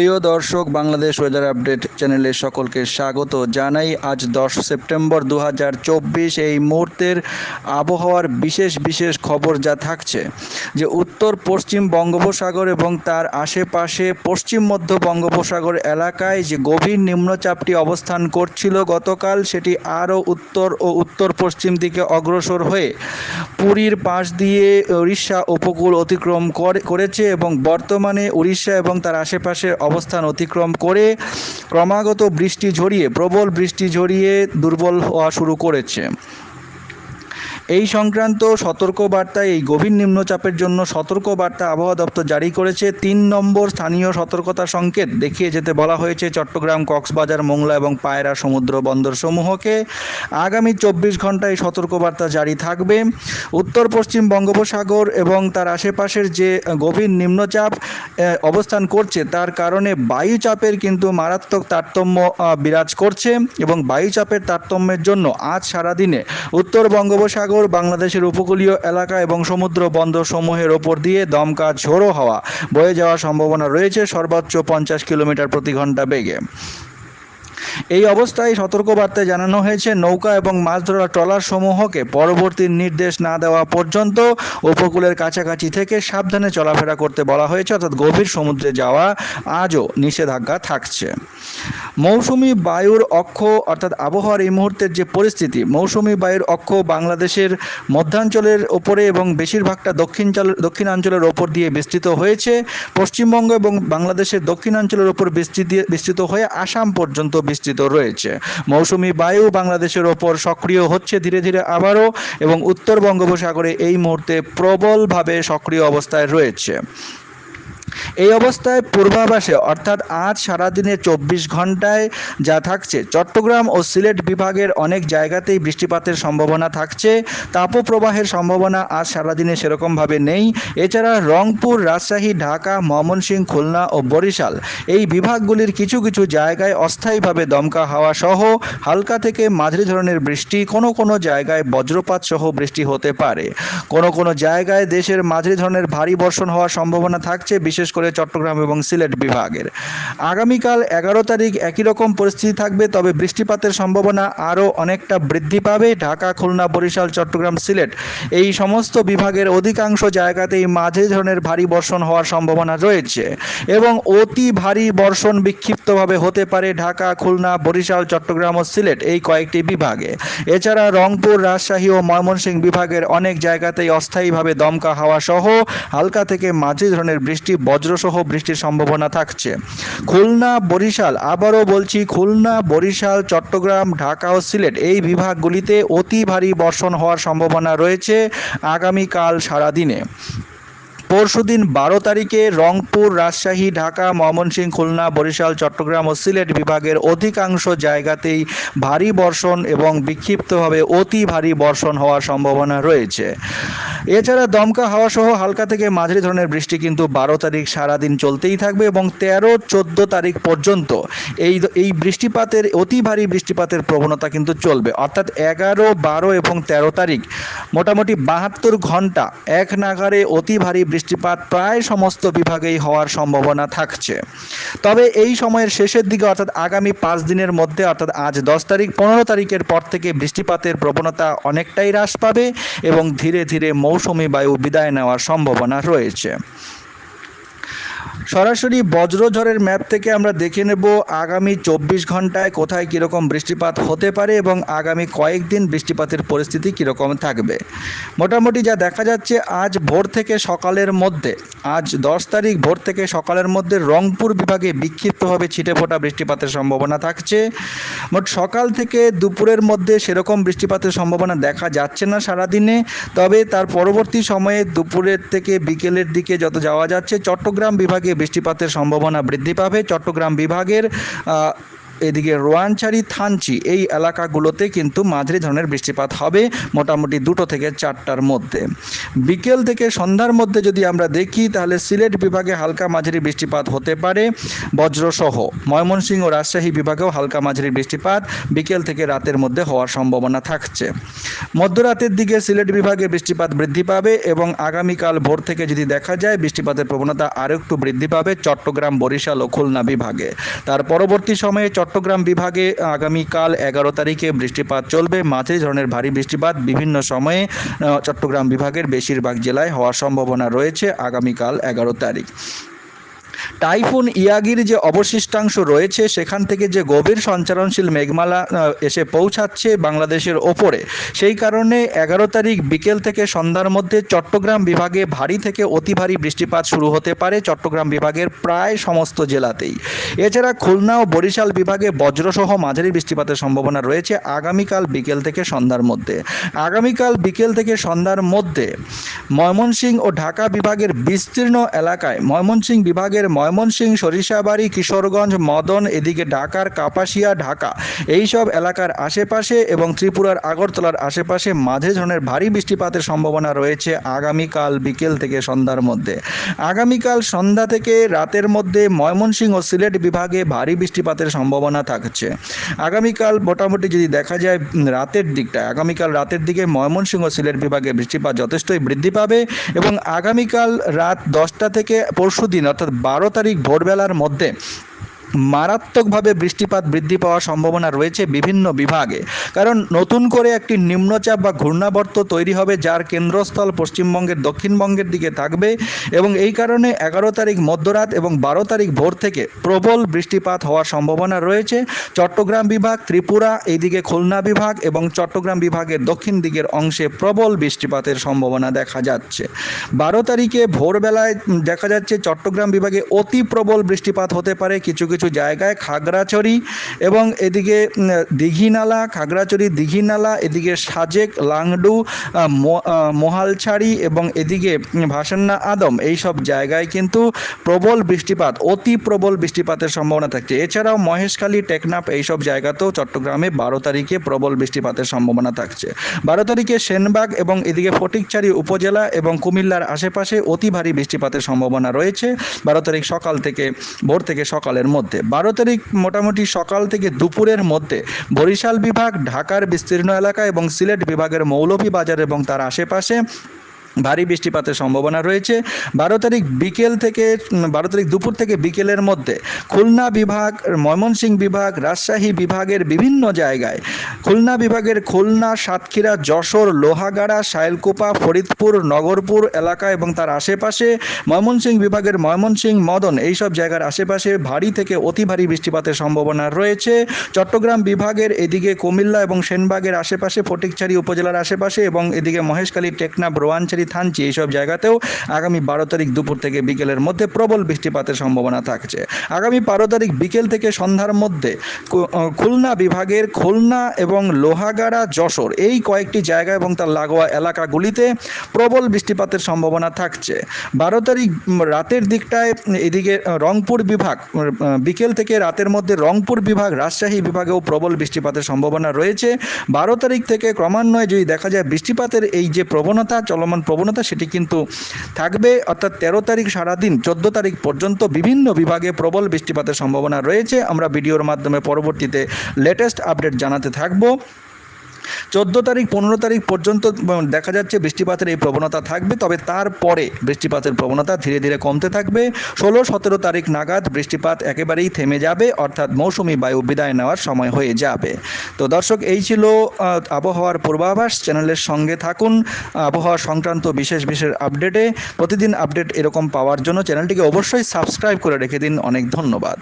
প্রিয় দর্শক, Bangladesh weather update চ্যানেলে সকলকে স্বাগত জানাই। আজ দশ সেপ্টেম্বর দু হাজার চব্বিশ, এই মুহূর্তের আবহাওয়ার বিশেষ বিশেষ খবর যা থাকছে যে উত্তর, পশ্চিম বঙ্গোপসাগর এবং তার আশেপাশে পশ্চিম মধ্য বঙ্গোপসাগর এলাকায় যে গভীর নিম্নচাপটি অবস্থান করছিল গতকাল, সেটি আরও উত্তর ও উত্তর পশ্চিম দিকে অগ্রসর হয়ে পুরীর পাশ দিয়ে উড়িষ্যা উপকূল অতিক্রম করে- করেছে এবং বর্তমানে উড়িষ্যা এবং তার আশেপাশে অবস্থান অতিক্রম করে ক্রমাগত বৃষ্টি ঝরিয়ে প্রবল বৃষ্টি ঝরিয়ে দুর্বল হওয়া শুরু করেছে। এই সংক্রান্ত সতর্কবার্তায় এই গভীর নিম্নচাপের জন্য সতর্কবার্তা আবহাওয়া দপ্তর জারি করেছে। তিন নম্বর স্থানীয় সতর্কতা সংকেত দেখিয়ে যেতে বলা হয়েছে চট্টগ্রাম, কক্সবাজার, মোংলা এবং পায়রা সমুদ্র বন্দর সমূহকে। আগামী চব্বিশ ঘন্টায় সতর্কবার্তা জারি থাকবে। উত্তর, পশ্চিম বঙ্গোপসাগর এবং তার আশেপাশের যে গভীর নিম্নচাপ অবস্থান করছে তার কারণে বায়ুচাপের কিন্তু মারাত্মক তারতম্য বিরাজ করছে এবং বায়ুচাপের তারতম্যের জন্য আজ সারাদিনে উত্তর বঙ্গোপসাগর বাংলাদেশের উপকূলীয় এলাকা এবং সমুদ্র বন্দর সমূহের ওপর দিয়ে দমকা ঝোড়ো হাওয়া। বয়ে যাওয়ার সম্ভাবনা রয়েছে সর্বোচ্চ পঞ্চাশ কিলোমিটার প্রতি ঘণ্টা বেগে। এই অবস্থায় সতর্কবার্তায় জানানো হয়েছে, নৌকা এবং মাছ ধরা ট্রলার সমূহকে পরবর্তী নির্দেশ না দেওয়া পর্যন্ত উপকূলের কাছাকাছি থেকে সাবধানে চলাফেরা করতে বলা হয়েছে, অর্থাৎ গভীর সমুদ্রে যাওয়া আজও নিষেধাজ্ঞা থাকছে। মৌসুমি বায়ুর অক্ষ, অর্থাৎ আবহাওয়ার এই মুহূর্তের যে পরিস্থিতি, মৌসুমি বায়ুর অক্ষ বাংলাদেশের মধ্যাঞ্চলের ওপরে এবং বেশিরভাগটা দক্ষিণাঞ্চল, দক্ষিণাঞ্চলের ওপর দিয়ে বিস্তৃত হয়েছে, পশ্চিমবঙ্গ এবং বাংলাদেশের দক্ষিণাঞ্চলের ওপর বিস্তৃতি, বিস্তৃত হয়ে আসাম পর্যন্ত বিস্তৃত রয়েছে। মৌসুমি বায়ু বাংলাদেশের ওপর সক্রিয় হচ্ছে ধীরে ধীরে আবারও এবং উত্তর বঙ্গোপসাগরে এই মুহূর্তে প্রবলভাবে সক্রিয় অবস্থায় রয়েছে। এই অবস্থায় পূর্বাভাসে, অর্থাৎ আজ সারাদিনে চব্বিশ ঘন্টায় যা থাকছে, চট্টগ্রাম ও সিলেট বিভাগের অনেক জায়গাতেই বৃষ্টিপাতের সম্ভাবনা থাকছে। তাপপ্রবাহের সম্ভাবনা আজ সারাদিনে সেরকমভাবে নেই। এছাড়া রংপুর, রাজশাহী, ঢাকা, ময়মনসিংহ, খুলনা ও বরিশাল এই বিভাগগুলির কিছু কিছু জায়গায় অস্থায়ীভাবে দমকা হাওয়া সহ হালকা থেকে মাঝারি ধরনের বৃষ্টি কোনো কোনো জায়গায় বজ্রপাত সহ বৃষ্টি হতে পারে। কোনো কোনো জায়গায় দেশের মাঝারি ধরনের ভারী বর্ষণ হওয়ার সম্ভাবনা থাকছে, বিশেষ করে চট্টগ্রাম এবং সিলেট বিভাগের। আগামীকাল এগারো তারিখ একই রকম পরিস্থিতি থাকবে, তবে বৃষ্টিপাতের সম্ভাবনা আরও অনেকটা বৃদ্ধি পাবে। ঢাকা, খুলনা, বরিশাল, চট্টগ্রাম, সিলেট এই সমস্ত বিভাগের অধিকাংশ জায়গাতেই মাঝে ধরনের ভারী বর্ষণ হওয়ার সম্ভাবনা রয়েছে এবং অতি ভারী বর্ষণ বিক্ষিপ্তভাবে হতে পারে ঢাকা, খুলনা, বরিশাল, চট্টগ্রাম ও সিলেট এই কয়েকটি বিভাগে। এছাড়া রংপুর, রাজশাহী ও ময়মনসিংহ বিভাগের অনেক জায়গাতেই অস্থায়ীভাবে দমকা হাওয়া সহ হালকা থেকে মাঝে ধরনের বৃষ্টি বজ্রসহ বৃষ্টির সম্ভাবনা থাকছে। খুলনা, বরিশাল, আবারও বলছি খুলনা, বরিশাল, চট্টগ্রাম, ঢাকা ও সিলেট এই বিভাগগুলিতে অতি ভারী বর্ষণ হওয়ার সম্ভাবনা রয়েছে আগামীকাল সারাদিনে। পরশুদিন বারো তারিখে রংপুর, রাজশাহী, ঢাকা, ময়মনসিংহ, খুলনা, বরিশাল, চট্টগ্রাম ও সিলেট বিভাগের অধিকাংশ জায়গাতেই ভারী বর্ষণ এবং বিক্ষিপ্তভাবে অতি ভারী বর্ষণ হওয়ার সম্ভাবনা রয়েছে। এছাড়া দমকা হাওয়া সহ হালকা থেকে মাঝারি ধরনের বৃষ্টি কিন্তু বারো তারিখ সারাদিন চলতেই থাকবে এবং তেরো, চোদ্দ তারিখ পর্যন্ত এই এই বৃষ্টিপাতের, অতি ভারী বৃষ্টিপাতের প্রবণতা কিন্তু চলবে। অর্থাৎ এগারো, বারো এবং তেরো তারিখ মোটামুটি বাহাত্তর ঘণ্টা এক নাগারে অতি ভারী বৃষ্টিপাত প্রায় সমস্ত বিভাগেই হওয়ার সম্ভাবনা থাকছে। তবে এই সময়ের শেষের দিকে অর্থাৎ আগামী পাঁচ দিনের মধ্যে, অর্থাৎ আজ দশ তারিখ, পনেরো তারিখের পর থেকে বৃষ্টিপাতের প্রবণতা অনেকটাই হ্রাস পাবে এবং ধীরে ধীরে মৌসুমি বায়ু বিদায় নেওয়ার সম্ভাবনা রয়েছে। সরাসরি বজ্রঝড়ের ম্যাপ থেকে আমরা দেখে নেব আগামী চব্বিশ ঘন্টায় কোথায় কীরকম বৃষ্টিপাত হতে পারে এবং আগামী কয়েকদিন বৃষ্টিপাতের পরিস্থিতি কীরকম থাকবে। মোটামুটি যা দেখা যাচ্ছে, আজ ভোর থেকে সকালের মধ্যে, আজ দশ তারিখ ভোর থেকে সকালের মধ্যে রংপুর বিভাগে বিক্ষিপ্তভাবে ছিটে ফোটা বৃষ্টিপাতের সম্ভাবনা থাকছে। মোট সকাল থেকে দুপুরের মধ্যে সেরকম বৃষ্টিপাতের সম্ভাবনা দেখা যাচ্ছে না সারাদিনে, তবে তার পরবর্তী সময়ে দুপুরের থেকে বিকেলের দিকে যত যাওয়া যাচ্ছে, চট্টগ্রাম বিভাগে বৃষ্টিপাতের সম্ভাবনা বৃদ্ধি পাবে। চট্টগ্রাম বিভাগের এদিকে রোয়ানচারি থানচি এই এলাকাগুলোতে কিন্তু মাঝারি ধরনের বৃষ্টিপাত হবে মোটামুটি দুটো থেকে চারটার মধ্যে। বিকেল থেকে সন্ধ্যার মধ্যে যদি আমরা দেখি, তাহলে সিলেট বিভাগে হালকা মাঝারি বৃষ্টিপাত হতে পারে। বজ্রসহ ময়মনসিংহ রাজশাহী বিভাগেও হালকা মাঝারি বৃষ্টিপাত বিকেল থেকে রাতের মধ্যে হওয়ার সম্ভাবনা থাকছে। মধ্যরাতের দিকে সিলেট বিভাগে বৃষ্টিপাত বৃদ্ধি পাবে এবং আগামীকাল ভোর থেকে যদি দেখা যায়, বৃষ্টিপাতের প্রবণতা আরও একটু বৃদ্ধি পাবে চট্টগ্রাম, বরিশাল ও খুলনা বিভাগে। তার পরবর্তী সময়ে চট্টগ্রাম বিভাগে আগামীকাল এগারো তারিখে বৃষ্টিপাত চলবে। মাঝে ধরনের ভারী বৃষ্টিপাত বিভিন্ন সময়ে চট্টগ্রাম বিভাগের বেশিরভাগ জেলায় হওয়ার সম্ভাবনা রয়েছে আগামীকাল এগারো তারিখ। টাইফুন ইয়াগির যে অবশিষ্টাংশ রয়েছে, সেখান থেকে যে গভীর সঞ্চারণশীল মেঘমালা এসে পৌঁছাচ্ছে বাংলাদেশের ওপরে। সেই কারণে এগারো তারিখ বিকেল থেকে সন্ধ্যার মধ্যে চট্টগ্রাম বিভাগে ভারী থেকে অতি ভারী বৃষ্টিপাত শুরু হতে পারে চট্টগ্রাম বিভাগের প্রায় সমস্ত জেলাতেই। এছাড়া খুলনা ও বরিশাল বিভাগে বজ্রসহ মাঝারি বৃষ্টিপাতের সম্ভাবনা রয়েছে আগামীকাল বিকেল থেকে সন্ধ্যার মধ্যে। আগামীকাল বিকেল থেকে সন্ধ্যার মধ্যে ময়মনসিংহ ও ঢাকা বিভাগের বিস্তীর্ণ এলাকায়, ময়মনসিংহ বিভাগের ময়মনসিংহ, সরিষাবাড়ি, কিশোরগঞ্জ, মদন, এদিকে ঢাকার কাপাসিয়া, ঢাকা। এই সব এলাকার আশেপাশে এবং ত্রিপুরার আগরতলার আশেপাশে মাঝে ধরনের ভারী বৃষ্টিপাতের সম্ভাবনা রয়েছে আগামীকাল বিকেল থেকে সন্ধ্যার মধ্যে। আগামীকাল সন্ধ্যা থেকে রাতের মধ্যে ময়মনসিংহ ও সিলেট বিভাগে ভারী বৃষ্টিপাতের সম্ভাবনা থাকছে। আগামীকাল মোটামুটি যদি দেখা যায় রাতের দিকটা আগামীকাল রাতের দিকে ময়মনসিংহ ও সিলেট বিভাগে বৃষ্টিপাত যথেষ্টই বৃদ্ধি পাবে এবং আগামীকাল রাত দশটা থেকে পরশু দিন অর্থাৎ বারো তারিখ ভোরবেলার মধ্যে মারাত্মকভাবে বৃষ্টিপাত বৃদ্ধি পাওয়ার সম্ভাবনা রয়েছে বিভিন্ন বিভাগে। কারণ নতুন করে একটি নিম্নচাপ বা ঘূর্ণাবর্ত তৈরি হবে যার কেন্দ্রস্থল পশ্চিমবঙ্গের দক্ষিণবঙ্গের দিকে থাকবে এবং এই কারণে এগারো তারিখ মধ্যরাত এবং বারো তারিখ ভোর থেকে প্রবল বৃষ্টিপাত হওয়ার সম্ভাবনা রয়েছে। চট্টগ্রাম বিভাগ, ত্রিপুরা, এইদিকে খুলনা বিভাগ এবং চট্টগ্রাম বিভাগের দক্ষিণ দিকের অংশে প্রবল বৃষ্টিপাতের সম্ভাবনা দেখা যাচ্ছে। বারো তারিখে ভোরবেলায় দেখা যাচ্ছে চট্টগ্রাম বিভাগে অতি প্রবল বৃষ্টিপাত হতে পারে। কিছু কিছু জায়গায় খাগড়াছড়ি এবং এদিকে দীঘিনালা, খাগড়াছড়ি, দীঘিনালা, এদিকে সাজেক, লাংডু মোহালছাড়ি এবং এদিকে ভাসান্না আদম এই সব জায়গায় কিন্তু প্রবল বৃষ্টিপাত, অতি প্রবল বৃষ্টিপাতের সম্ভাবনা থাকছে। এছাড়াও মহেশখালী, টেকনাফ এইসব জায়গাতেও চট্টগ্রামে বারো তারিখে প্রবল বৃষ্টিপাতের সম্ভাবনা থাকছে। বারো তারিখে সেনবাগ এবং এদিকে ফটিকচারি উপজেলা এবং কুমিল্লার আশেপাশে অতি ভারী বৃষ্টিপাতের সম্ভাবনা রয়েছে। বারো তারিখ সকাল থেকে, ভোর থেকে সকালের মধ্যে। বারো তারিখ মোটামুটি সকাল থেকে দুপুরের মধ্যে বরিশাল বিভাগ, ঢাকার বিস্তীর্ণ এলাকা এবং সিলেট বিভাগের মৌলভীবাজার এবং তার আশেপাশে ভারী বৃষ্টিপাতের সম্ভাবনা রয়েছে। বারো তারিখ বিকেল থেকে বারো তারিখ দুপুর থেকে বিকেলের মধ্যে খুলনা বিভাগ, ময়মনসিংহ বিভাগ, রাজশাহী বিভাগের বিভিন্ন জায়গায় খুলনা বিভাগের খুলনা, সাতক্ষীরা, যশোর, লোহাগাড়া, শাইলকুপা, ফরিদপুর, নগরপুর এলাকা এবং তার আশেপাশে ময়মনসিংহ বিভাগের ময়মনসিংহ, মদন এইসব জায়গার আশেপাশে ভারী থেকে অতি ভারী বৃষ্টিপাতের সম্ভাবনা রয়েছে। চট্টগ্রাম বিভাগের এদিকে কুমিল্লা এবং সেনবাগের আশেপাশে ফটিকছড়ি উপজেলার আশেপাশে এবং এদিকে মহেশখালী, টেকনাফ রোয়ানছড়ি থানচি এইসব জায়গাতেও আগামী বারো তারিখ দুপুর থেকে বিকেলের মধ্যে প্রবল বৃষ্টিপাতের সম্ভাবনা থাকছে। আগামী বারো তারিখ বিকেল থেকে সন্ধ্যার মধ্যে খুলনা বিভাগের খুলনা এবং লোহাগাড়া, যশোর এই কয়েকটি জায়গা এবং তার লাগোয়া এলাকাগুলিতে প্রবল বৃষ্টিপাতের সম্ভাবনা থাকছে। বারো তারিখ রাতের দিকটায় এদিকে রংপুর বিভাগ বিকেল থেকে রাতের মধ্যে রংপুর বিভাগ, রাজশাহী বিভাগেও প্রবল বৃষ্টিপাতের সম্ভাবনা রয়েছে। বারো তারিখ থেকে ক্রমান্বয়ে যদি দেখা যায় বৃষ্টিপাতের এই যে প্রবণতা, চলমান প্রবণতা সেটি কিন্তু থাকবে। অর্থাৎ তেরো তারিখ সারাদিন, চোদ্দ তারিখ পর্যন্ত বিভিন্ন বিভাগে প্রবল বৃষ্টিপাতের সম্ভাবনা রয়েছে। আমরা ভিডিওর মাধ্যমে পরবর্তীতে লেটেস্ট আপডেট জানাতে থাকব। চোদ্দ তারিখ, পনেরো তারিখ পর্যন্ত দেখা যাচ্ছে বৃষ্টিপাতের এই প্রবণতা থাকবে, তবে তারপরে বৃষ্টিপাতের প্রবণতা ধীরে ধীরে কমতে থাকবে। ষোলো, সতেরো তারিখ নাগাদ বৃষ্টিপাত একেবারেই থেমে যাবে, অর্থাৎ মৌসুমি বায়ু বিদায় নেওয়ার সময় হয়ে যাবে। তো দর্শক, এই ছিল আবহাওয়ার পূর্বাভাস। চ্যানেলের সঙ্গে থাকুন। আবহাওয়া সংক্রান্ত বিশেষ বিশেষ আপডেটে, প্রতিদিন আপডেট এরকম পাওয়ার জন্য চ্যানেলটিকে অবশ্যই সাবস্ক্রাইব করে রেখে দিন। অনেক ধন্যবাদ।